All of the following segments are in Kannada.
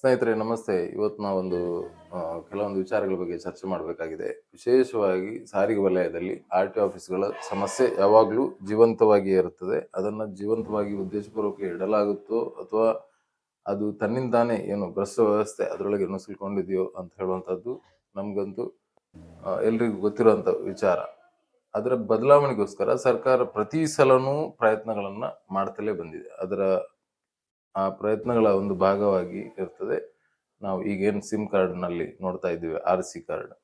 ಸ್ನೇಹಿತರೆ, ನಮಸ್ತೆ. ಇವತ್ತು ನಾವೊಂದು ಕೆಲವೊಂದು ವಿಚಾರಗಳ ಬಗ್ಗೆ ಚರ್ಚೆ ಮಾಡಬೇಕಾಗಿದೆ. ವಿಶೇಷವಾಗಿ ಸಾರಿಗೆ ವಲಯದಲ್ಲಿ ಆರ್ ಟಿ ಆಫೀಸ್ಗಳ ಸಮಸ್ಯೆ ಯಾವಾಗಲೂ ಜೀವಂತವಾಗಿ ಇರುತ್ತದೆ. ಅದನ್ನು ಜೀವಂತವಾಗಿ ಉದ್ದೇಶಪೂರ್ವಕ ಇಡಲಾಗುತ್ತೋ ಅಥವಾ ಅದು ತನ್ನಿಂದಾನೇ ಏನು ಭ್ರಷ್ಟ ವ್ಯವಸ್ಥೆ ಅದರೊಳಗೆ ನುಸುಳ್ಕೊಂಡಿದೆಯೋ ಅಂತ ಹೇಳುವಂಥದ್ದು ನಮಗಂತೂ ಎಲ್ರಿಗೂ ಗೊತ್ತಿರುವಂಥ ವಿಚಾರ. ಅದರ ಬದಲಾವಣೆಗೋಸ್ಕರ ಸರ್ಕಾರ ಪ್ರತಿ ಸಲನೂ ಪ್ರಯತ್ನಗಳನ್ನು ಮಾಡ್ತಲೇ ಬಂದಿದೆ. ಅದರ ಆ ಪ್ರಯತ್ನಗಳ ಒಂದು ಭಾಗವಾಗಿ ಇರ್ತದೆ. ನಾವು ಈಗೇನು ಸಿಮ್ ಕಾರ್ಡ್ನಲ್ಲಿ ನೋಡ್ತಾ ಇದ್ದೀವಿ ಆರ್ ಸಿ ಕಾರ್ಡ್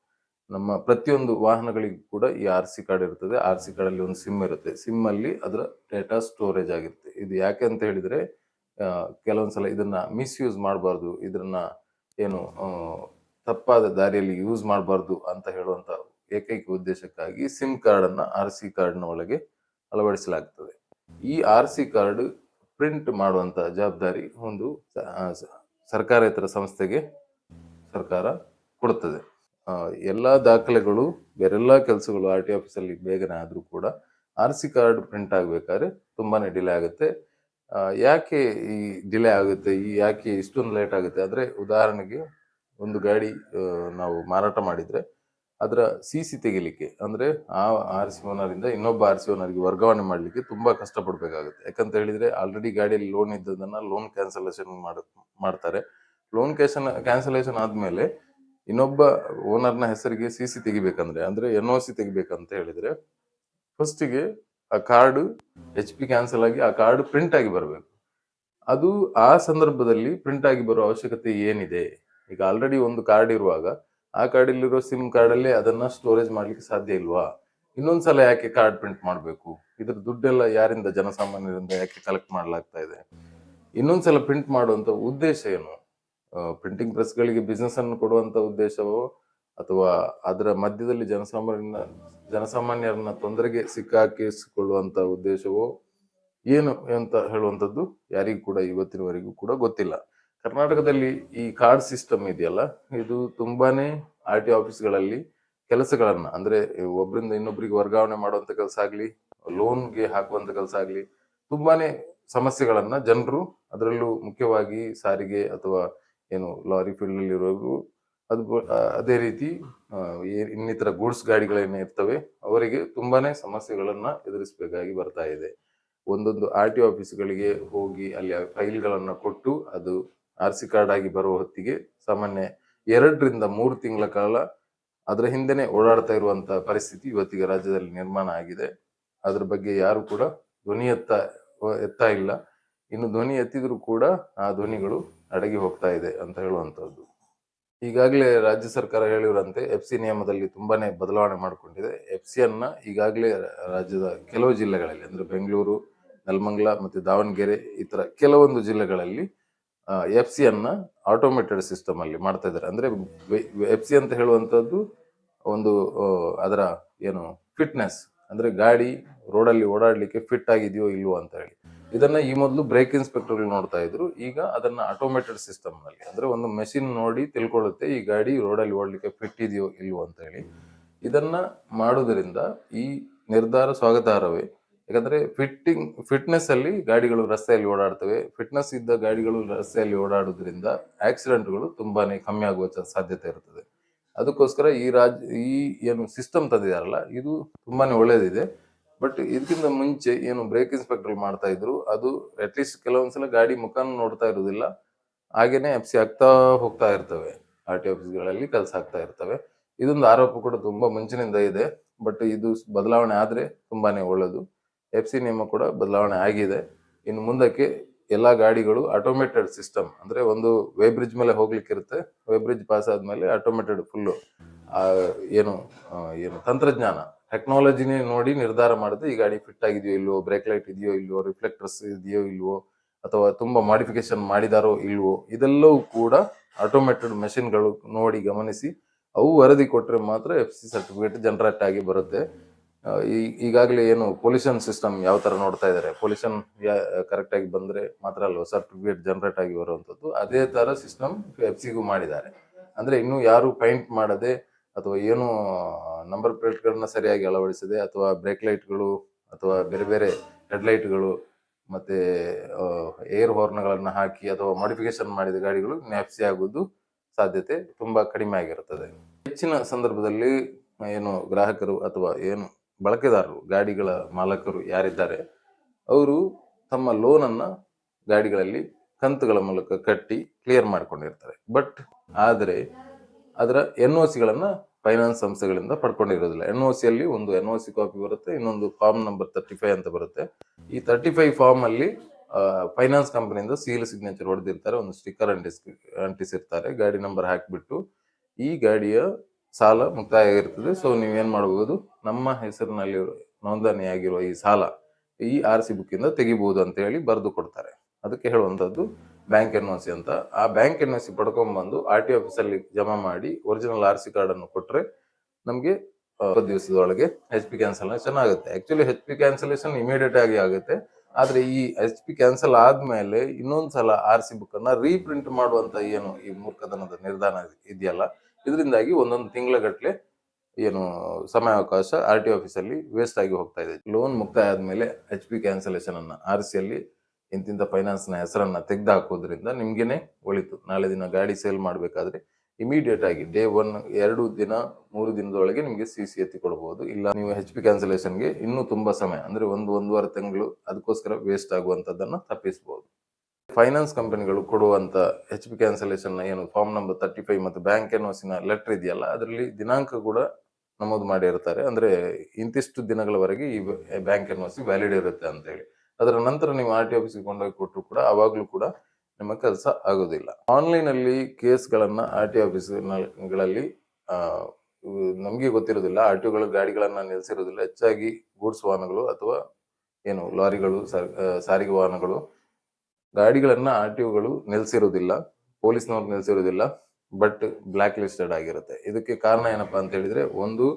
ನಮ್ಮ ಪ್ರತಿಯೊಂದು ವಾಹನಗಳಿಗೂ ಕೂಡ ಈ ಆರ್ ಸಿ ಕಾರ್ಡ್ ಇರ್ತದೆ. ಆರ್ ಸಿ ಕಾರ್ಡಲ್ಲಿ ಒಂದು ಸಿಮ್ ಇರುತ್ತೆ. ಸಿಮ್ಮಲ್ಲಿ ಅದರ ಡೇಟಾ ಸ್ಟೋರೇಜ್ ಆಗಿರುತ್ತೆ. ಇದು ಯಾಕೆ ಅಂತ ಹೇಳಿದರೆ ಕೆಲವೊಂದು ಸಲ ಇದನ್ನು ಮಿಸ್ಯೂಸ್ ಮಾಡಬಾರ್ದು. ಇದನ್ನು ಏನು ತಪ್ಪಾದ ದಾರಿಯಲ್ಲಿ ಯೂಸ್ ಮಾಡಬಾರ್ದು ಅಂತ ಹೇಳುವಂಥ ಏಕೈಕ ಉದ್ದೇಶಕ್ಕಾಗಿ ಸಿಮ್ ಕಾರ್ಡನ್ನು ಆರ್ ಸಿ ಕಾರ್ಡ್ನ ಒಳಗೆ ಅಳವಡಿಸಲಾಗ್ತದೆ. ಈ ಆರ್ ಸಿ ಕಾರ್ಡ್ ಪ್ರಿಂಟ್ ಮಾಡುವಂತ ಜವಾಬ್ದಾರಿ ಒಂದು ಸರ್ಕಾರೇತರ ಸಂಸ್ಥೆಗೆ ಸರ್ಕಾರ ಕೊಡುತ್ತದೆ. ಎಲ್ಲ ಎಲ್ಲಾ ದಾಖಲೆಗಳು, ಬೇರೆಲ್ಲ ಕೆಲಸಗಳು ಆರ್ ಟಿ ಆಫೀಸಲ್ಲಿ ಬೇಗನೆ ಆದರೂ ಕೂಡ ಆರ್ ಸಿ ಕಾರ್ಡ್ ಪ್ರಿಂಟ್ ಆಗಬೇಕಾದ್ರೆ ತುಂಬಾ ಡಿಲೇ ಆಗುತ್ತೆ. ಯಾಕೆ ಈ ಡಿಲೇ ಆಗುತ್ತೆ, ಈ ಯಾಕೆ ಇಷ್ಟೊಂದು ಲೇಟ್ ಆಗುತ್ತೆ? ಅಂದ್ರೆ ಉದಾಹರಣೆಗೆ ಒಂದು ಗಾಡಿ ನಾವು ಮಾರಾಟ ಮಾಡಿದ್ರೆ ಅದರ ಸಿ ಸಿ ತೆಗಿಲಿಕ್ಕೆ, ಅಂದ್ರೆ ಆ ಆರ್ ಸಿ ಓನರಿಂದ ಇನ್ನೊಬ್ಬ ಆರ್ ಸಿ ಓನರ್ಗೆ ವರ್ಗಾವಣೆ ಮಾಡಲಿಕ್ಕೆ ತುಂಬಾ ಕಷ್ಟಪಡಬೇಕಾಗುತ್ತೆ. ಯಾಕಂತ ಹೇಳಿದ್ರೆ ಆಲ್ರೆಡಿ ಗಾಡಿಯಲ್ಲಿ ಲೋನ್ ಇದ್ದದನ್ನ ಲೋನ್ ಕ್ಯಾನ್ಸಲೇಷನ್ ಮಾಡ, ಮಾಡ್ತಾರೆ. ಲೋನ್ ಕ್ಯಾಶನ್ ಕ್ಯಾನ್ಸಲೇಷನ್ ಆದ್ಮೇಲೆ ಇನ್ನೊಬ್ಬ ಓನರ್ನ ಹೆಸರಿಗೆ ಸಿ ಸಿ ತೆಗಿಬೇಕಂದ್ರೆ, ಅಂದ್ರೆ ಎನ್ ಒ ಸಿ ತೆಗಿಬೇಕಂತ ಹೇಳಿದ್ರೆ ಫಸ್ಟಿಗೆ ಆ ಕಾರ್ಡ್ ಎಚ್ ಪಿ ಕ್ಯಾನ್ಸಲ್ ಆಗಿ ಆ ಕಾರ್ಡ್ ಪ್ರಿಂಟ್ ಆಗಿ ಬರಬೇಕು. ಅದು ಆ ಸಂದರ್ಭದಲ್ಲಿ ಪ್ರಿಂಟ್ ಆಗಿ ಬರೋ ಅವಶ್ಯಕತೆ ಏನಿದೆ? ಈಗ ಆಲ್ರೆಡಿ ಒಂದು ಕಾರ್ಡ್ ಇರುವಾಗ ಆ ಕಾರ್ಡಲ್ಲಿರೋ ಸಿಮ್ ಕಾರ್ಡಲ್ಲಿ ಅದನ್ನ ಸ್ಟೋರೇಜ್ ಮಾಡ್ಲಿಕ್ಕೆ ಸಾಧ್ಯ ಇಲ್ವಾ? ಇನ್ನೊಂದ್ಸಲ ಯಾಕೆ ಕಾರ್ಡ್ ಪ್ರಿಂಟ್ ಮಾಡಬೇಕು? ಇದ್ರ ದುಡ್ಡೆಲ್ಲ ಯಾರಿಂದ ಜನಸಾಮಾನ್ಯರಿಂದ ಯಾಕೆ ಕಲೆಕ್ಟ್ ಮಾಡಲಾಗ್ತಾ ಇದೆ? ಇನ್ನೊಂದ್ಸಲ ಪ್ರಿಂಟ್ ಮಾಡುವಂತ ಉದ್ದೇಶ ಏನು? ಪ್ರಿಂಟಿಂಗ್ ಪ್ರೆಸ್ಗಳಿಗೆ ಬಿಸ್ನೆಸ್ ಅನ್ನು ಕೊಡುವಂತ ಉದ್ದೇಶವೋ, ಅಥವಾ ಅದರ ಮಧ್ಯದಲ್ಲಿ ಜನಸಾಮಾನ್ಯರನ್ನ ಜನಸಾಮಾನ್ಯರನ್ನ ತೊಂದರೆಗೆ ಸಿಕ್ಕಾಕಿಸಿಕೊಳ್ಳುವಂತ ಉದ್ದೇಶವೋ, ಏನು ಅಂತ ಹೇಳುವಂಥದ್ದು ಯಾರಿಗೂ ಕೂಡ ಇವತ್ತಿನವರೆಗೂ ಕೂಡ ಗೊತ್ತಿಲ್ಲ. ಕರ್ನಾಟಕದಲ್ಲಿ ಈ ಕಾರ್ಡ್ ಸಿಸ್ಟಮ್ ಇದೆಯಲ್ಲ, ಇದು ತುಂಬಾನೇ ಆರ್ ಟಿ ಆಫೀಸ್ಗಳಲ್ಲಿ ಕೆಲಸಗಳನ್ನ, ಅಂದ್ರೆ ಒಬ್ಬರಿಂದ ಇನ್ನೊಬ್ಬರಿಗೆ ವರ್ಗಾವಣೆ ಮಾಡುವಂತ ಕೆಲಸ ಆಗ್ಲಿ ಲೋನ್ಗೆ ಹಾಕುವಂತ ಕೆಲಸ ಆಗ್ಲಿ, ತುಂಬಾನೇ ಸಮಸ್ಯೆಗಳನ್ನ ಜನರು ಅದರಲ್ಲೂ ಮುಖ್ಯವಾಗಿ ಸಾರಿಗೆ ಅಥವಾ ಏನು ಲಾರಿ ಫೀಲ್ಡ್ ಅಲ್ಲಿ ಇರೋರು, ಅದು ಅದೇ ರೀತಿ ಇನ್ನಿತರ ಗೂಡ್ಸ್ ಗಾಡಿಗಳೇನೇ ಇರ್ತವೆ, ಅವರಿಗೆ ತುಂಬಾನೇ ಸಮಸ್ಯೆಗಳನ್ನ ಎದುರಿಸಬೇಕಾಗಿ ಬರ್ತಾ ಇದೆ. ಒಂದೊಂದು ಆರ್ ಟಿ ಆಫೀಸ್ಗಳಿಗೆ ಹೋಗಿ ಅಲ್ಲಿ ಫೈಲ್ಗಳನ್ನು ಕೊಟ್ಟು ಅದು ಆರ್ ಸಿ ಕಾರ್ಡ್ ಆಗಿ ಬರುವ ಹೊತ್ತಿಗೆ ಸಾಮಾನ್ಯ ಎರಡರಿಂದ ಮೂರು ತಿಂಗಳ ಕಾಲ ಅದರ ಹಿಂದೆನೆ ಓಡಾಡ್ತಾ ಇರುವಂತ ಪರಿಸ್ಥಿತಿ ಇವತ್ತಿಗೆ ರಾಜ್ಯದಲ್ಲಿ ನಿರ್ಮಾಣ ಆಗಿದೆ. ಅದ್ರ ಬಗ್ಗೆ ಯಾರು ಕೂಡ ಧ್ವನಿ ಎತ್ತ ಎತ್ತಾ ಇಲ್ಲ. ಇನ್ನು ಧ್ವನಿ ಎತ್ತಿದ್ರು ಕೂಡ ಆ ಧ್ವನಿಗಳು ಅಡಗಿ ಹೋಗ್ತಾ ಇದೆ ಅಂತ ಹೇಳುವಂಥದ್ದು. ಈಗಾಗಲೇ ರಾಜ್ಯ ಸರ್ಕಾರ ಹೇಳಿರುವಂತೆ ಎಫ್ ಸಿ ನಿಯಮದಲ್ಲಿ ತುಂಬಾನೇ ಬದಲಾವಣೆ ಮಾಡಿಕೊಂಡಿದೆ. ಎಫ್ ಸಿ ಅನ್ನ ಈಗಾಗಲೇ ರಾಜ್ಯದ ಕೆಲವು ಜಿಲ್ಲೆಗಳಲ್ಲಿ ಅಂದ್ರೆ ಬೆಂಗಳೂರು ನೆಲಮಂಗಲ ಮತ್ತು ದಾವಣಗೆರೆ ಈ ಥರ ಕೆಲವೊಂದು ಜಿಲ್ಲೆಗಳಲ್ಲಿ ಎಫ್ ಸಿ ಅನ್ನ ಆಟೋಮೇಟೆಡ್ ಸಿಸ್ಟಮ್ ಅಲ್ಲಿ ಮಾಡ್ತಾ ಇದ್ದಾರೆ. ಅಂದ್ರೆ ಎಫ್ ಸಿ ಅಂತ ಹೇಳುವಂತದ್ದು ಒಂದು ಅದರ ಏನು ಫಿಟ್ನೆಸ್ ಅಂದ್ರೆ ಗಾಡಿ ರೋಡಲ್ಲಿ ಓಡಾಡ್ಲಿಕ್ಕೆ ಫಿಟ್ ಆಗಿದೆಯೋ ಇಲ್ವೋ ಅಂತ ಹೇಳಿ. ಇದನ್ನ ಈ ಮೊದಲು ಬ್ರೇಕ್ ಇನ್ಸ್ಪೆಕ್ಟರ್ ನೋಡ್ತಾ ಇದ್ರು. ಈಗ ಅದನ್ನ ಆಟೋಮೇಟೆಡ್ ಸಿಸ್ಟಮ್ನಲ್ಲಿ, ಅಂದ್ರೆ ಒಂದು ಮೆಷಿನ್ ನೋಡಿ ತಿಳ್ಕೊಳ್ಳುತ್ತೆ ಈ ಗಾಡಿ ರೋಡಲ್ಲಿ ಓಡಲಿಕ್ಕೆ ಫಿಟ್ ಇದೆಯೋ ಇಲ್ವೋ ಅಂತ ಹೇಳಿ. ಇದನ್ನ ಮಾಡುವುದರಿಂದ ಈ ನಿರ್ಧಾರ ಸ್ವಾಗತಾರ್ಹವೇ ಯಾಕಂದ್ರೆ ಫಿಟ್ಟಿಂಗ್ ಫಿಟ್ನೆಸ್ ಅಲ್ಲಿ ಗಾಡಿಗಳು ರಸ್ತೆಯಲ್ಲಿ ಓಡಾಡ್ತವೆ. ಫಿಟ್ನೆಸ್ ಇದ್ದ ಗಾಡಿಗಳು ರಸ್ತೆಯಲ್ಲಿ ಓಡಾಡೋದ್ರಿಂದ ಆಕ್ಸಿಡೆಂಟ್ಗಳು ತುಂಬಾನೇ ಕಮ್ಮಿ ಆಗುವ ಸಾಧ್ಯತೆ ಇರ್ತದೆ ಅದಕ್ಕೋಸ್ಕರ ಈ ರಾಜ್ಯ ಈ ಏನು ಸಿಸ್ಟಮ್ ತಂದಿದಾರಲ್ಲ, ಇದು ತುಂಬಾನೇ ಒಳ್ಳೇದಿದೆ. ಬಟ್ ಇದಕ್ಕಿಂತ ಮುಂಚೆ ಏನು ಬ್ರೇಕ್ ಇನ್ಸ್ಪೆಕ್ಟರ್ ಮಾಡ್ತಾ ಇದ್ರು, ಅದು ಅಟ್ಲೀಸ್ಟ್ ಕೆಲವೊಂದ್ಸಲ ಗಾಡಿ ಮುಖಾನ ನೋಡ್ತಾ ಇರುವುದಿಲ್ಲ. ಹಾಗೇನೆ ಎಫ್ ಸಿ ಆಗ್ತಾ ಹೋಗ್ತಾ ಇರ್ತವೆ. ಆರ್ ಟಿ ಆಫೀಸ್ಗಳಲ್ಲಿ ಕೆಲಸ ಆಗ್ತಾ ಇರ್ತವೆ. ಇದೊಂದು ಆರೋಪ ಕೂಡ ತುಂಬಾ ಮುಂಚಿನಿಂದ ಇದೆ. ಬಟ್ ಇದು ಬದಲಾವಣೆ ಆದ್ರೆ ತುಂಬಾನೇ ಒಳ್ಳೆಯದು ಎಫ್ ಸಿ ನಿಯಮ ಕೂಡ ಬದಲಾವಣೆ ಆಗಿದೆ. ಇನ್ನು ಮುಂದಕ್ಕೆ ಎಲ್ಲ ಗಾಡಿಗಳು ಆಟೋಮೇಟೆಡ್ ಸಿಸ್ಟಮ್ ಅಂದ್ರೆ ಒಂದು ವೇ ಬ್ರಿಡ್ಜ್ ಮೇಲೆ ಹೋಗ್ಲಿಕ್ಕಿರುತ್ತೆ ವೇ ಬ್ರಿಡ್ಜ್ ಪಾಸ್ ಆದ್ಮೇಲೆ ಆಟೋಮೇಟೆಡ್ ಫುಲ್ಲು ಏನು ಏನು ತಂತ್ರಜ್ಞಾನ ಟೆಕ್ನಾಲಜಿನೇ ನೋಡಿ ನಿರ್ಧಾರ ಮಾಡುತ್ತೆ ಈ ಗಾಡಿ ಫಿಟ್ ಆಗಿದೆಯೋ ಇಲ್ವೋ ಬ್ರೇಕ್ ಲೈಟ್ ಇದೆಯೋ ಇಲ್ವೋ ರಿಫ್ಲೆಕ್ಟರ್ಸ್ ಇದೆಯೋ ಇಲ್ವೋ, ಅಥವಾ ತುಂಬಾ ಮಾಡಿಫಿಕೇಶನ್ ಮಾಡಿದಾರೋ ಇಲ್ವೋ, ಇದೆಲ್ಲವೂ ಕೂಡ ಆಟೋಮೇಟೆಡ್ ಮೆಷಿನ್ಗಳು ನೋಡಿ ಗಮನಿಸಿ ಅವು ವರದಿ ಕೊಟ್ಟರೆ ಮಾತ್ರ ಎಫ್ ಸಿ ಸರ್ಟಿಫಿಕೇಟ್ ಜನರೇಟ್ ಆಗಿ ಬರುತ್ತೆ. ಈಗಾಗಲೇ ಏನು ಪೊಲ್ಯೂಷನ್ ಸಿಸ್ಟಮ್ ಯಾವ ಥರ ನೋಡ್ತಾ ಇದ್ದಾರೆ ಪೊಲ್ಯೂಷನ್ ಕರೆಕ್ಟ್ ಆಗಿ ಬಂದರೆ ಮಾತ್ರ ಅಲ್ವಾ? ಸರ್ಟಿಫಿಕೇಟ್ ಜನರೇಟ್ ಆಗಿ ಬರುವಂಥದ್ದು. ಅದೇ ಥರ ಸಿಸ್ಟಮ್ ಎಫ್ ಸಿಗೂ ಮಾಡಿದ್ದಾರೆ. ಅಂದರೆ ಇನ್ನೂ ಯಾರು ಪೈಂಟ್ ಮಾಡದೆ ಅಥವಾ ಏನು ನಂಬರ್ ಪ್ಲೇಟ್ಗಳನ್ನ ಸರಿಯಾಗಿ ಅಳವಡಿಸದೆ ಅಥವಾ ಬ್ರೇಕ್ ಲೈಟ್ಗಳು ಅಥವಾ ಬೇರೆ ಬೇರೆ ಹೆಡ್ ಮತ್ತು ಮತ್ತೆ ಏರ್ ಹಾರ್ನ್ಗಳನ್ನು ಹಾಕಿ ಅಥವಾ ಮಾಡಿಫಿಕೇಶನ್ ಮಾಡಿದ ಗಾಡಿಗಳು ನ್ಯಾಪ್ಸಿ ಆಗೋದು ಸಾಧ್ಯತೆ ತುಂಬ ಕಡಿಮೆ ಆಗಿರುತ್ತದೆ. ಹೆಚ್ಚಿನ ಸಂದರ್ಭದಲ್ಲಿ ಏನು ಗ್ರಾಹಕರು ಅಥವಾ ಏನು ಬಳಕೆದಾರರು, ಗಾಡಿಗಳ ಮಾಲಕರು ಯಾರಿದ್ದಾರೆ, ಅವರು ತಮ್ಮ ಲೋನ್ ಅನ್ನ ಗಾಡಿಗಳಲ್ಲಿ ಕಂತುಗಳ ಮೂಲಕ ಕಟ್ಟಿ ಕ್ಲಿಯರ್ ಮಾಡ್ಕೊಂಡಿರ್ತಾರೆ. ಬಟ್ ಆದರೆ ಅದರ ಎನ್ ಒ ಸಿಗಳನ್ನು ಫೈನಾನ್ಸ್ ಸಂಸ್ಥೆಗಳಿಂದ ಪಡ್ಕೊಂಡಿರೋದಿಲ್ಲ. ಎನ್ ಒ ಸಿಯಲ್ಲಿ ಒಂದು ಎನ್ ಒ ಸಿ ಕಾಪಿ ಬರುತ್ತೆ, ಇನ್ನೊಂದು ಫಾರ್ಮ್ ನಂಬರ್ ತರ್ಟಿ ಫೈವ್ ಅಂತ ಬರುತ್ತೆ. ಈ ತರ್ಟಿ ಫೈವ್ ಫಾರ್ಮ್ ಅಲ್ಲಿ ಫೈನಾನ್ಸ್ ಕಂಪನಿಯಿಂದ ಸೀಲ್ ಸಿಗ್ನೇಚರ್ ಹೊಡೆದಿರ್ತಾರೆ, ಒಂದು ಸ್ಟಿಕ್ಕರ್ ಅಂಟಿಸ್, ಅಂಟಿಸಿರ್ತಾರೆ, ಗಾಡಿ ನಂಬರ್ ಹಾಕಿಬಿಟ್ಟು ಈ ಗಾಡಿಯ ಸಾಲ ಮುಕ್ತಾಯ ಆಗಿರ್ತದೆ ಸೊ ನೀವೇನ್ ಮಾಡಬಹುದು ನಮ್ಮ ಹೆಸರಿನಲ್ಲಿ ನೋಂದಣಿಯಾಗಿರುವ ಈ ಸಾಲ ಈ ಆರ್ ಸಿ ಬುಕ್ ಇಂದ ತೆಗಿಬಹುದು ಅಂತ ಹೇಳಿ ಬರೆದು ಕೊಡ್ತಾರೆ. ಅದಕ್ಕೆ ಹೇಳುವಂತದ್ದು ಬ್ಯಾಂಕ್ ಎನ್ ಸಿ ಅಂತ. ಆ ಬ್ಯಾಂಕ್ ಎನ್ ಸಿ ಪಡ್ಕೊಂಡ್ಬಂದು ಆರ್ ಟಿ ಆಫೀಸಲ್ಲಿ ಜಮಾ ಮಾಡಿ ಒರಿಜಿನಲ್ ಆರ್ ಸಿ ಕಾರ್ಡ್ ಅನ್ನು ಕೊಟ್ರೆ ನಮಗೆ ದಿವಸದೊಳಗೆ ಎಚ್ ಪಿ ಕ್ಯಾನ್ಸಲೇಷನ್ ಆಗುತ್ತೆ actually H P cancellation immediate ಆಗಿ ಆಗುತ್ತೆ. ಆದ್ರೆ ಈ ಎಚ್ ಪಿ ಕ್ಯಾನ್ಸಲ್ ಆದ್ಮೇಲೆ ಇನ್ನೊಂದ್ಸಲ ಆರ್ ಸಿ ಬುಕ್ ಅನ್ನ ರೀಪ್ರಿಂಟ್ ಮಾಡುವಂಥ ಏನು ಈ ಮೂರ್ಖತನದ ನಿರ್ಧಾರ ಇದೆಯಲ್ಲ ಇದರಿಂದಾಗಿ ಒಂದೊಂದು ತಿಂಗಳ ಗಟ್ಟಲೆ ಏನು ಸಮಯಾವಕಾಶ ಆರ್ ಟಿ ಆಫೀಸಲ್ಲಿ ವೇಸ್ಟ್ ಆಗಿ ಹೋಗ್ತಾ ಇದೆ. ಲೋನ್ ಮುಕ್ತಾಯ ಆದಮೇಲೆ ಎಚ್ ಪಿ ಕ್ಯಾನ್ಸಲೇಷನ್ ಅನ್ನು ಆರ್ ಸಿ ಅಲ್ಲಿ ಇಂತಿಂಥ ಫೈನಾನ್ಸ್ನ ಹೆಸರನ್ನು ಹೆಸರನ್ನ ತೆಗೆದು ಹಾಕೋದ್ರಿಂದ ನಿಮ್ಗೆನೆ ಒಳಿತು. ನಾಳೆ ದಿನ ಗಾಡಿ ಸೇಲ್ ಮಾಡಬೇಕಾದ್ರೆ ಇಮಿಡಿಯೇಟ್ ಆಗಿ ಡೇ ಒನ್ ಎರಡು ದಿನ, ಮೂರು ದಿನದೊಳಗೆ ನಿಮಗೆ ಸಿ ಸಿ ಎತ್ತಿ ಕೊಡಬಹುದು ಇಲ್ಲ, ನೀವು ಹೆಚ್ ಪಿ ಕ್ಯಾನ್ಸಲೇಷನ್ಗೆ ಇನ್ನೂ ತುಂಬ ಸಮಯ, ಅಂದರೆ ಒಂದು ಒಂದೂವರೆ ತಿಂಗಳು, ಅದಕ್ಕೋಸ್ಕರ ವೇಸ್ಟ್ ಆಗುವಂಥದ್ದನ್ನು ತಪ್ಪಿಸಬಹುದು ಫೈನಾನ್ಸ್ ಕಂಪನಿಗಳು ಕೊಡುವಂತ ಎಚ್ ಪಿ ಕ್ಯಾನ್ಸಲೇಷನ್ ಏನು ಫಾರ್ಮ್ ನಂಬರ್ ತರ್ಟಿ ಫೈವ್ ಮತ್ತು ಬ್ಯಾಂಕ್ ಎನ್ಒಸಿನ ಲೆಟರ್ ಇದೆಯಲ್ಲ, ಅದರಲ್ಲಿ ದಿನಾಂಕ ಕೂಡ ನಮೂದು ಮಾಡಿರ್ತಾರೆ. ಅಂದ್ರೆ ಇಂತಿಷ್ಟು ದಿನಗಳವರೆಗೆ ಈ ಬ್ಯಾಂಕ್ ಎನ್ಒಸಿ ವ್ಯಾಲಿಡ್ ಇರುತ್ತೆ ಅಂತ ಹೇಳಿ ಅದರ ನಂತರ ನೀವು ಆರ್ ಟಿ ಆಫೀಸ್ಗೆ ಕೊಂಡೋಗಿ ಕೊಟ್ಟರು ಕೂಡ ಅವಾಗಲೂ ಕೂಡ ನಿಮ್ಮ ಕೆಲಸ ಆಗೋದಿಲ್ಲ. ಆನ್ಲೈನ್ ಅಲ್ಲಿ ಕೇಸ್ಗಳನ್ನ ಆರ್ ಟಿ ಆಫೀಸ್ಗಳಲ್ಲಿ ನಮಗೆ ಗೊತ್ತಿರೋದಿಲ್ಲ. ಆರ್ ಟಿ ಒಗಳ ಗಾಡಿಗಳನ್ನ ನಿಲ್ಲಿಸಿರೋದಿಲ್ಲ ಹೆಚ್ಚಾಗಿ ಗೂಡ್ಸ್ ವಾಹನಗಳು ಅಥವಾ ಏನು ಲಾರಿಗಳು, ಸರ್- ಸಾರಿಗೆ ವಾಹನಗಳು ಗಾಡಿಗಳನ್ನ ಆರ್ ಟಿ ಒಗಳು ನಿಲ್ಸಿರೋದಿಲ್ಲ, ಪೊಲೀಸ್ನವ್ರು ನಿಲ್ಸಿರೋದಿಲ್ಲ ಬಟ್ ಬ್ಲಾಕ್ ಲಿಸ್ಟೆಡ್ ಆಗಿರುತ್ತೆ. ಇದಕ್ಕೆ ಕಾರಣ ಏನಪ್ಪಾ ಅಂತ ಹೇಳಿದ್ರೆ, ಒಂದು,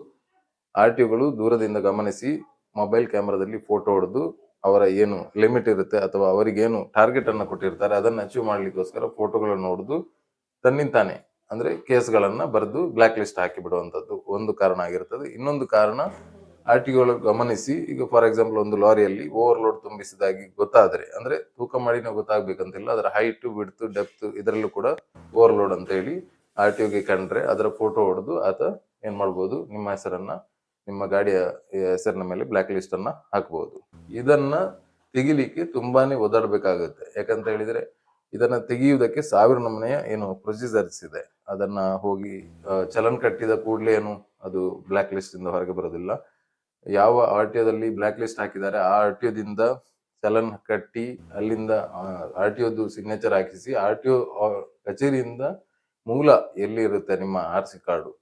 ಆರ್ ಟಿ ಒಗಳು ದೂರದಿಂದ ಗಮನಿಸಿ ಮೊಬೈಲ್ ಕ್ಯಾಮ್ರಾದಲ್ಲಿ ಫೋಟೋ ಹೊಡೆದು ಅವರ ಏನು ಲಿಮಿಟ್ ಇರುತ್ತೆ ಅಥವಾ ಅವರಿಗೇನು ಟಾರ್ಗೆಟ್ ಅನ್ನ ಕೊಟ್ಟಿರ್ತಾರೆ, ಅದನ್ನ ಅಚೀವ್ ಮಾಡ್ಲಿಕ್ಕೋಸ್ಕರ ಫೋಟೋಗಳನ್ನು ಹೊಡೆದು ತನ್ನಿಂತಾನೆ, ಅಂದ್ರೆ ಕೇಸ್ಗಳನ್ನ ಬರೆದು ಬ್ಲಾಕ್ ಲಿಸ್ಟ್ ಹಾಕಿ ಬಿಡುವಂತದ್ದು ಒಂದು ಕಾರಣ ಆಗಿರುತ್ತದೆ ಇನ್ನೊಂದು ಕಾರಣ ಆರ್ ಟಿ ಒಳಗೆ ಗಮನಿಸಿ, ಈಗ ಫಾರ್ ಎಕ್ಸಾಂಪಲ್ ಒಂದು ಲಾರಿಯಲ್ಲಿ ಓವರ್ಲೋಡ್ ತುಂಬಿಸಿದಾಗಿ ಗೊತ್ತಾದರೆ, ಅಂದರೆ ತೂಕ ಮಾಡಿನೇ ಗೊತ್ತಾಗಬೇಕಂತಿಲ್ಲ, ಅದರ ಹೈಟ್ ಬಿಡ್ತು ಡೆಪ್ತ್ ಇದರಲ್ಲೂ ಕೂಡ ಓವರ್ಲೋಡ್ ಅಂತ ಹೇಳಿ ಆರ್ ಟಿ ಒಗೆ ಕಂಡ್ರೆ ಅದರ ಫೋಟೋ ಹೊಡೆದು ಆತ ಏನು ಮಾಡ್ಬೋದು, ನಿಮ್ಮ ಹೆಸರನ್ನು, ನಿಮ್ಮ ಗಾಡಿಯ ಹೆಸರಿನ ಮೇಲೆ ಬ್ಲ್ಯಾಕ್ ಲಿಸ್ಟನ್ನು ಹಾಕ್ಬೋದು. ಇದನ್ನು ತೆಗಿಲಿಕ್ಕೆ ತುಂಬಾನೇ ಒದ್ದಾಡಬೇಕಾಗುತ್ತೆ. ಯಾಕಂತ ಹೇಳಿದರೆ, ಇದನ್ನು ತೆಗೆಯುವುದಕ್ಕೆ ಸಾವಿರ ನಮೂನೆಯ ಏನು ಪ್ರೊಸೀಜರ್ಸ್ ಇದೆ. ಅದನ್ನು ಹೋಗಿ ಚಲನ್ ಕಟ್ಟಿದ ಕೂಡಲೇ ಏನು ಅದು ಬ್ಲ್ಯಾಕ್ ಲಿಸ್ಟಿಂದ ಹೊರಗೆ ಬರೋದಿಲ್ಲ. ಯಾವ ಆರ್ ಟಿ ಒದಲ್ಲಿ ಬ್ಲಾಕ್ ಲಿಸ್ಟ್ ಹಾಕಿದ್ದಾರೆ, ಆ ಆರ್ ಟಿ ಒದಿಂದ ಚಲನ್ ಕಟ್ಟಿ ಅಲ್ಲಿಂದ ಆರ್ ಟಿ ಒದು ಸಿಗ್ನೇಚರ್ ಹಾಕಿಸಿ, ಆರ್ ಟಿ ಒ ಕಚೇರಿಯಿಂದ ಮೂಲ ಎಲ್ಲಿ ಇರುತ್ತೆ ನಿಮ್ಮ ಆರ್ ಸಿ ಕಾರ್ಡು,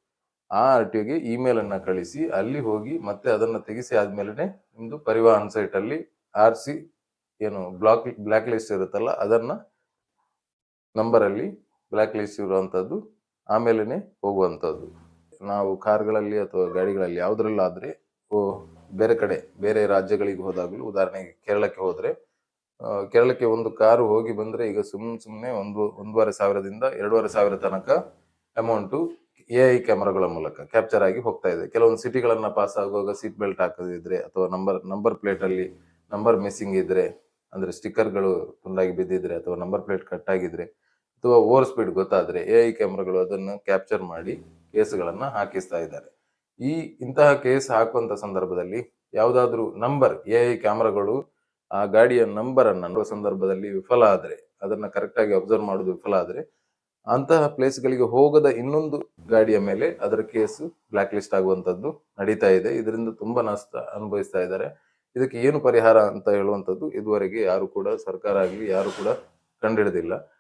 ಆ ಆರ್ ಟಿ ಒಗೆ ಇಮೇಲ್ ಅನ್ನ ಕಳಿಸಿ, ಅಲ್ಲಿ ಹೋಗಿ ಮತ್ತೆ ಅದನ್ನ ತೆಗೆಸಿ ಆದ್ಮೇಲೆ ನಿಮ್ದು ಪರಿವಾಹನ್ ಸೈಟ್ ಅಲ್ಲಿ ಆರ್ ಸಿ ಏನು ಬ್ಲಾಕ್ ಬ್ಲಾಕ್ ಲಿಸ್ಟ್ ಇರುತ್ತಲ್ಲ, ಅದನ್ನ ನಂಬರ್ ಅಲ್ಲಿ ಬ್ಲಾಕ್ ಲಿಸ್ಟ್ ಇರುವಂತದ್ದು ಆಮೇಲೆನೆ ಹೋಗುವಂತದ್ದು ನಾವು ಕಾರ್ಗಳಲ್ಲಿ ಅಥವಾ ಗಾಡಿಗಳಲ್ಲಿ ಯಾವುದ್ರಲ್ಲಾದ್ರೆ ಬೇರೆ ಕಡೆ, ಬೇರೆ ರಾಜ್ಯಗಳಿಗೆ ಹೋದಾಗಲೂ, ಉದಾಹರಣೆಗೆ ಕೇರಳಕ್ಕೆ ಹೋದರೆ ಕೇರಳಕ್ಕೆ ಒಂದು ಕಾರು ಹೋಗಿ ಬಂದ್ರೆ ಈಗ ಸುಮ್ ಸುಮ್ಮನೆ ಒಂದು, ಒಂದೂವರೆ ಸಾವಿರದಿಂದ ಎರಡೂವರೆ ಸಾವಿರ ತನಕ ಅಮೌಂಟು ಎ ಐ ಕ್ಯಾಮರಾಗಳ ಮೂಲಕ ಕ್ಯಾಪ್ಚರ್ ಆಗಿ ಹೋಗ್ತಾ ಇದೆ. ಕೆಲವೊಂದು ಸಿಟಿಗಳನ್ನು ಪಾಸ್ ಆಗುವಾಗ ಸೀಟ್ ಬೆಲ್ಟ್ ಹಾಕದಿದ್ರೆ ಅಥವಾ ನಂಬರ್ ನಂಬರ್ ಪ್ಲೇಟ್ ಅಲ್ಲಿ ನಂಬರ್ ಮಿಸ್ಸಿಂಗ್ ಇದ್ರೆ, ಅಂದ್ರೆ ಸ್ಟಿಕ್ಕರ್ಗಳು ತುಂಡಾಗಿ ಬಿದ್ದಿದ್ರೆ ಅಥವಾ ನಂಬರ್ ಪ್ಲೇಟ್ ಕಟ್ ಆಗಿದ್ರೆ ಅಥವಾ ಓವರ್ ಸ್ಪೀಡ್ ಗೊತ್ತಾದ್ರೆ ಎ ಐ ಕ್ಯಾಮ್ರಾಗಳು ಅದನ್ನು ಕ್ಯಾಪ್ಚರ್ ಮಾಡಿ ಕೇಸ್ಗಳನ್ನು ಹಾಕಿಸ್ತಾ ಇದ್ದಾರೆ. ಈ ಇಂತಹ ಕೇಸ್ ಹಾಕುವಂತ ಸಂದರ್ಭದಲ್ಲಿ ಯಾವುದಾದ್ರೂ ನಂಬರ್, ಎ ಐ ಕ್ಯಾಮ್ರಾಗಳು ಆ ಗಾಡಿಯ ನಂಬರ್ ಅನ್ನ ಸಂದರ್ಭದಲ್ಲಿ ವಿಫಲ ಆದ್ರೆ, ಅದನ್ನ ಕರೆಕ್ಟ್ ಆಗಿ ಅಬ್ಸರ್ವ್ ಮಾಡೋದು ವಿಫಲ ಆದ್ರೆ, ಅಂತಹ ಪ್ಲೇಸ್ ಗಳಿಗೆ ಹೋಗದ ಇನ್ನೊಂದು ಗಾಡಿಯ ಮೇಲೆ ಅದರ ಕೇಸ್ ಬ್ಲಾಕ್ ಲಿಸ್ಟ್ ಆಗುವಂತದ್ದು ನಡೀತಾ ಇದೆ. ಇದರಿಂದ ತುಂಬಾ ನಷ್ಟ ಅನುಭವಿಸ್ತಾ ಇದ್ದಾರೆ. ಇದಕ್ಕೆ ಏನು ಪರಿಹಾರ ಅಂತ ಹೇಳುವಂತದ್ದು ಇದುವರೆಗೆ ಯಾರು ಕೂಡ ಸರ್ಕಾರ ಆಗಲಿ ಯಾರು ಕೂಡ ಕಂಡಿಡಿದಿಲ್ಲ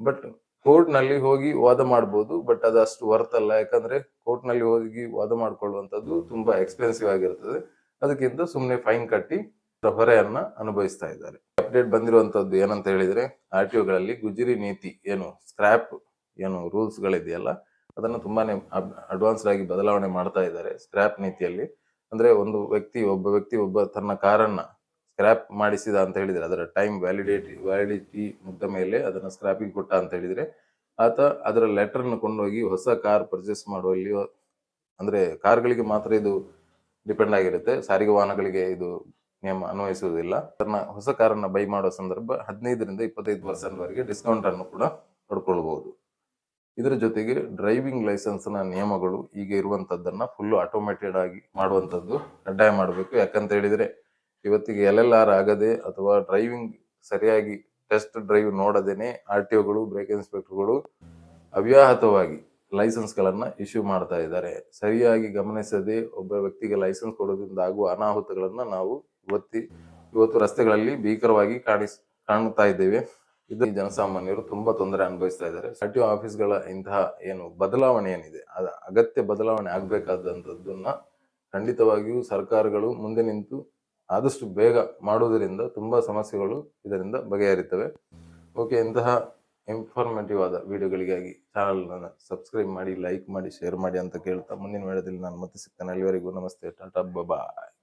ಬಟ್ ಕೋರ್ಟ್ನಲ್ಲಿ ಹೋಗಿ ವಾದ ಮಾಡಬಹುದು ಬಟ್ ಅದು ಅಷ್ಟು ವರ್ತ್ ಅಲ್ಲ. ಯಾಕಂದ್ರೆ ಕೋರ್ಟ್ನಲ್ಲಿ ಹೋಗಿ ವಾದ ಮಾಡ್ಕೊಳ್ಳುವಂತದ್ದು ತುಂಬಾ ಎಕ್ಸ್ಪೆನ್ಸಿವ್ ಆಗಿರ್ತದೆ. ಅದಕ್ಕಿಂತ ಸುಮ್ಮನೆ ಫೈನ್ ಕಟ್ಟಿ ಹೊರೆಯನ್ನ ಅನುಭವಿಸ್ತಾ ಇದ್ದಾರೆ. ಅಪ್ಡೇಟ್ ಬಂದಿರುವಂತದ್ದು ಏನಂತ ಹೇಳಿದ್ರೆ ಆರ್ ಟಿ ಒಗಳಲ್ಲಿ ಗುಜರಿ ನೀತಿ ಏನು ಸ್ಕ್ರಾಪ್ ಏನು ರೂಲ್ಸ್ ಗಳಿದೆಯಲ್ಲ, ಅದನ್ನ ತುಂಬಾನೇ ಅಡ್ವಾನ್ಸ್ಡ್ ಆಗಿ ಬದಲಾವಣೆ ಮಾಡ್ತಾ ಇದ್ದಾರೆ ಸ್ಕ್ರಾಪ್ ನೀತಿಯಲ್ಲಿ. ಅಂದ್ರೆ ಒಂದು ವ್ಯಕ್ತಿ, ಒಬ್ಬ ವ್ಯಕ್ತಿ ಒಬ್ಬ ತನ್ನ ಕಾರನ್ನ ಸ್ಕ್ರಾಪ್ ಮಾಡಿಸಿದ ಅಂತ ಹೇಳಿದರೆ, ಅದರ ಟೈಮ್ ವ್ಯಾಲಿಡೇಟಿ ವ್ಯಾಲಿಡಿಟಿ ಮುಗ್ದ ಮೇಲೆ ಅದನ್ನು ಸ್ಕ್ರಾಪಿಂಗ್ ಕೊಟ್ಟ ಅಂತ ಹೇಳಿದರೆ, ಆತ ಅದರ ಲೆಟರ್ನ ಕೊಂಡೋಗಿ ಹೊಸ ಕಾರ್ ಪರ್ಚೇಸ್ ಮಾಡುವಲ್ಲಿ, ಅಂದರೆ ಕಾರ್ಗಳಿಗೆ ಮಾತ್ರ ಇದು ಡಿಪೆಂಡ್ ಆಗಿರುತ್ತೆ. ಸಾರಿಗೆ ವಾಹನಗಳಿಗೆ ಇದು ನಿಯಮ ಅನ್ವಯಿಸುವುದಿಲ್ಲ. ಅದನ್ನ ಹೊಸ ಕಾರನ್ನ ಬೈ ಮಾಡೋ ಸಂದರ್ಭ ಹದಿನೈದರಿಂದ ಇಪ್ಪತ್ತೈದು ಪರ್ಸೆಂಟ್ವರೆಗೆ ವರೆಗೆ ಡಿಸ್ಕೌಂಟ್ ಅನ್ನು ಕೂಡ ಪಡ್ಕೊಳ್ಬಹುದು. ಇದರ ಜೊತೆಗೆ ಡ್ರೈವಿಂಗ್ ಲೈಸೆನ್ಸ್ನ ನಿಯಮಗಳು ಈಗ ಇರುವಂತದ್ದನ್ನ ಫುಲ್ ಆಟೋಮೇಟೆಡ್ ಆಗಿ ಮಾಡುವಂತದ್ದು ಕಡ್ಡಾಯ ಮಾಡಬೇಕು. ಯಾಕಂತ ಹೇಳಿದ್ರೆ ಇವತ್ತಿಗೆ ಎಲ್ ಎಲ್ ಆರ್ ಆಗದೆ ಅಥವಾ ಡ್ರೈವಿಂಗ್ ಸರಿಯಾಗಿ ಟೆಸ್ಟ್ ಡ್ರೈವ್ ನೋಡದೇನೆ ಆರ್ ಟಿ ಒಗಳು ಬ್ರೇಕ್ ಇನ್ಸ್ಪೆಕ್ಟರ್ಗಳು ಅವ್ಯಾಹತವಾಗಿ ಲೈಸೆನ್ಸ್ಗಳನ್ನು ಇಶ್ಯೂ ಮಾಡ್ತಾ ಇದ್ದಾರೆ. ಸರಿಯಾಗಿ ಗಮನಿಸದೆ ಒಬ್ಬ ವ್ಯಕ್ತಿಗೆ ಲೈಸೆನ್ಸ್ ಕೊಡೋದ್ರಿಂದ ಆಗುವ ಅನಾಹುತಗಳನ್ನು ನಾವು ಇವತ್ತಿ, ಇವತ್ತು ರಸ್ತೆಗಳಲ್ಲಿ ಭೀಕರವಾಗಿ ಕಾಣಿಸ್, ಕಾಣುತ್ತಾ ಇದ್ದೇವೆ. ಇದು ಜನಸಾಮಾನ್ಯರು ತುಂಬಾ ತೊಂದರೆ ಅನುಭವಿಸ್ತಾ ಇದ್ದಾರೆ. ಆರ್ ಟಿ ಆಫೀಸ್ಗಳ ಇಂತಹ ಏನು ಬದಲಾವಣೆ ಏನಿದೆ? ಅದ ಅಗತ್ಯ ಬದಲಾವಣೆ ಆಗಬೇಕಾದಂಥದ್ದನ್ನು ಖಂಡಿತವಾಗಿಯೂ ಸರ್ಕಾರಗಳು ಮುಂದೆ ನಿಂತು ಆದಷ್ಟು ಬೇಗ ಮಾಡುವುದರಿಂದ ತುಂಬ ಸಮಸ್ಯೆಗಳು ಇದರಿಂದ ಬಗೆಹರಿತವೆ. ಓಕೆ, ಇಂತಹ ಇನ್ಫಾರ್ಮೇಟಿವ್ ಆದ ವಿಡಿಯೋಗಳಿಗಾಗಿ ಚಾನಲ್ನ ಸಬ್ಸ್ಕ್ರೈಬ್ ಮಾಡಿ ಲೈಕ್ ಮಾಡಿ ಶೇರ್ ಮಾಡಿ ಅಂತ ಕೇಳ್ತಾ ಮುಂದಿನ ವೇಳೆಯಲ್ಲಿ ನಾನು ಮತ್ತೆ ಸಿಗ್ತೇನೆ. ಅಲ್ಲಿವರೆಗೂ ನಮಸ್ತೆ. ಟಾಟಾ ಬಾಯ್